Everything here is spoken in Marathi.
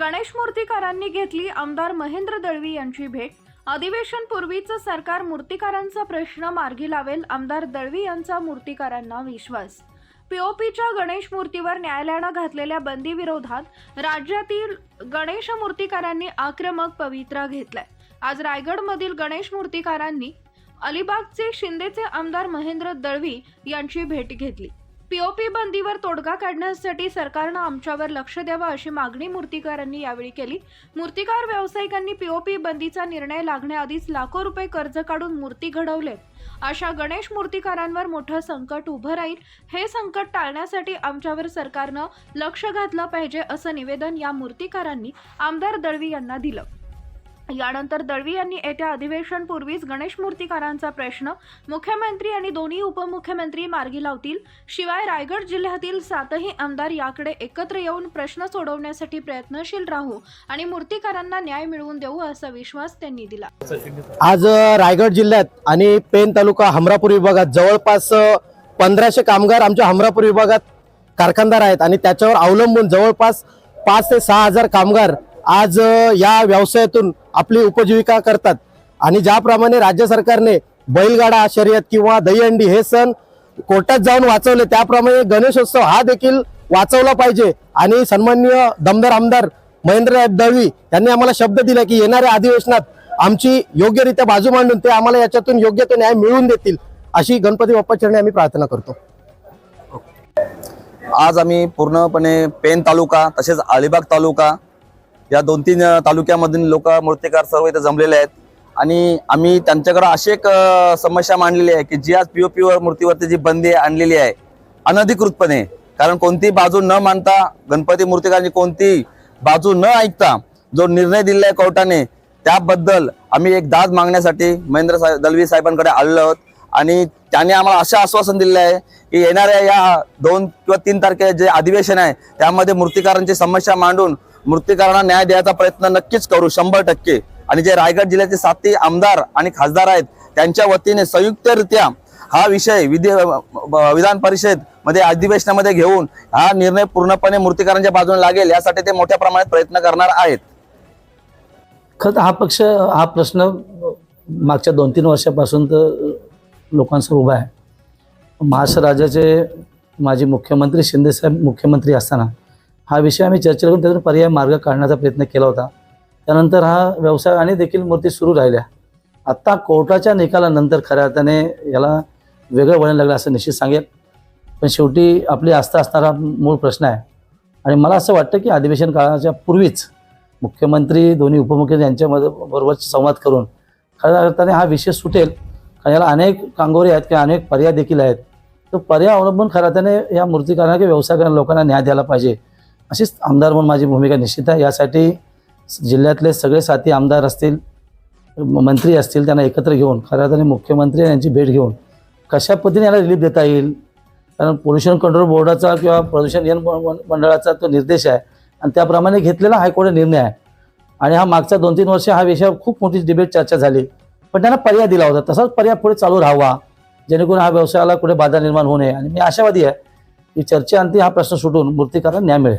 गणेश मूर्तीकारांनी घेतली आमदार महेंद्र दळवी यांची भेट. अधिवेशन पूर्वीचं सरकार मूर्तिकारांचा प्रश्न मार्गी लावेल आमदार दळवी यांचा मूर्तिकारांना विश्वास. पीओपीच्या गणेश मूर्तीवर न्यायालयानं घातलेल्या बंदीविरोधात राज्यातील गणेश मूर्तिकारांनी आक्रमक पवित्रा घेतलाय. आज रायगडमधील गणेश मूर्तिकारांनी अलिबागचे शिंदेचे आमदार महेंद्र दळवी यांची भेट घेतली. पीओपी बंदीवर तोडगा काढण्यासाठी सरकारनं आमच्यावर लक्ष द्यावं अशी मागणी मूर्तिकारांनी यावेळी केली. मूर्तिकार व्यावसायिकांनी पीओपी बंदीचा निर्णय लागण्याआधीच लाखो रुपये कर्ज काढून मूर्ती घडवले. अशा गणेश मूर्तिकारांवर मोठं संकट उभं राहील. हे संकट टाळण्यासाठी आमच्यावर सरकारनं लक्ष घातलं पाहिजे असं निवेदन या मूर्तिकारांनी आमदार दळवी यांना दिलं. यानंतर दळवी यांनी येत्या अधिवेशनपूर्वीच गणेश मूर्तिकारांचा प्रश्न मुख्यमंत्री आणि दोन्ही उपमुख्यमंत्री मार्गी लावतील. शिवाय रायगड जिल्ह्यातील सातही आमदार याकडे एकत्र येऊन प्रश्न सोडवण्यासाठी प्रयत्नशील राहू आणि मूर्तीकारांना न्याय मिळवून देऊ असा विश्वास त्यांनी दिला. आज रायगड जिल्ह्यात आणि पेन तालुका हमरापूर विभागात जवळपास पंधराशे कामगार आमच्या हमरापूर विभागात कारखानदार आहेत आणि त्याच्यावर अवलंबून जवळपास पाच ते सहा हजार कामगार आज या व्यवसायातून आपली उपजीविका करतात. आणि ज्याप्रमाणे राज्य सरकारने बैलगाडा शर्यत किंवा दहीहंडी हे सण कोर्टात जाऊन वाचवले त्याप्रमाणे गणेशोत्सव हा देखील वाचवला पाहिजे. आणि सन्माननीय दमदार आमदार महेंद्र दळवी यांनी आम्हाला शब्द दिला की येणाऱ्या अधिवेशनात आमची योग्यरित्या बाजू मांडून ते आम्हाला याच्यातून योग्य तो न्याय मिळवून देतील अशी गणपती बाप्पाचरणी आम्ही प्रार्थना करतो. आज आम्ही पूर्णपणे पेन तालुका तसेच अलिबाग तालुका या दोन तीन तालुक्यामधून लोक मूर्तिकार सर्व इथे जमलेले आहेत. आणि आम्ही त्यांच्याकडे अशी एक समस्या मांडलेली आहे की जी आज पीओपी वर मूर्तीवरती जी बंदी आणलेली आहे अनधिकृतपणे. कारण कोणती बाजू न मानता गणपती मूर्तिकारांची कोणती बाजू न ऐकता जो निर्णय दिलेला आहे कोर्टाने त्याबद्दल आम्ही एक दाद मागण्यासाठी महेंद्र साहेब दलवी साहेबांकडे आलेलो आहोत. आणि त्याने आम्हाला असं आश्वासन दिलेलं आहे की येणाऱ्या या दोन किंवा तीन तारखे जे अधिवेशन आहे त्यामध्ये मूर्तिकारांची समस्या मांडून मूर्तिकारांना न्याय द्यायचा प्रयत्न नक्कीच करू शंभर टक्के. आणि जे रायगड जिल्ह्याचे साथी आमदार आणि खासदार आहेत त्यांच्या वतीने संयुक्तरित्या हा विषय विधी विधान परिषदमध्ये अधिवेशनामध्ये घेऊन हा निर्णय पूर्णपणे मूर्तिकारांच्या बाजूने लागेल यासाठी ते मोठ्या प्रमाणात प्रयत्न करणार आहेत. खर तर हा पक्ष हा प्रश्न मागच्या दोन तीन वर्षापासून तर लोकांसमोर उभा आहे. महाराष्ट्र राज्याचे माजी मुख्यमंत्री शिंदेसाहेब मुख्यमंत्री असताना हा विषय आम्ही चर्चेला करून त्यातून पर्याय मार्ग काढण्याचा प्रयत्न केला होता. त्यानंतर हा व्यवसाय आणि देखील मूर्ती सुरू राहिल्या. आत्ता कोर्टाच्या निकालानंतर खऱ्या अर्थाने याला वेगळं वळण लागलं असं निश्चित सांगेल. पण शेवटी आपली आस्था असणारा मूळ प्रश्न आहे. आणि मला असं वाटतं की अधिवेशन काळाच्या पूर्वीच मुख्यमंत्री दोन्ही उपमुख्यमंत्री यांच्यामध्ये बरोबर संवाद करून खऱ्या अर्थाने हा विषय सुटेल. कारण याला अनेक कांगोरे आहेत किंवा अनेक पर्याय देखील आहेत. तो पर्याय अवलंबून खऱ्या त्याने या मूर्तीकारांना किंवा व्यवसाय करणाऱ्या लोकांना न्याय द्यायला पाहिजे. अशीच आमदार म्हणून माझी भूमिका निश्चित आहे. यासाठी जिल्ह्यातले सगळे साथी आमदार असतील मंत्री असतील त्यांना एकत्र घेऊन खऱ्या अर्थाने मुख्यमंत्री यांची भेट घेऊन कशा पद्धतीने याला रिलीफ देता येईल? कारण पोल्युशन कंट्रोल बोर्डाचा किंवा प्रदूषण नियंत्रण मंडळाचा तो निर्देश आहे. आणि त्याप्रमाणे घेतलेला हायकोर्ट निर्णय आहे. आणि हा मागचा दोन तीन वर्ष हा विषय खूप मोठी डिबेट चर्चा झाली. पण त्यांना पर्याय दिला होता. तसाच पर्याय पुढे चालू राहावा. जेणेकरून हा व्यवसायाला कुठे बाधा निर्माण होऊ नये. आणि मी आशावादी आहे की चर्चेअंती हा प्रश्न सुटून मूर्तीकारांना न्याय मिळेल.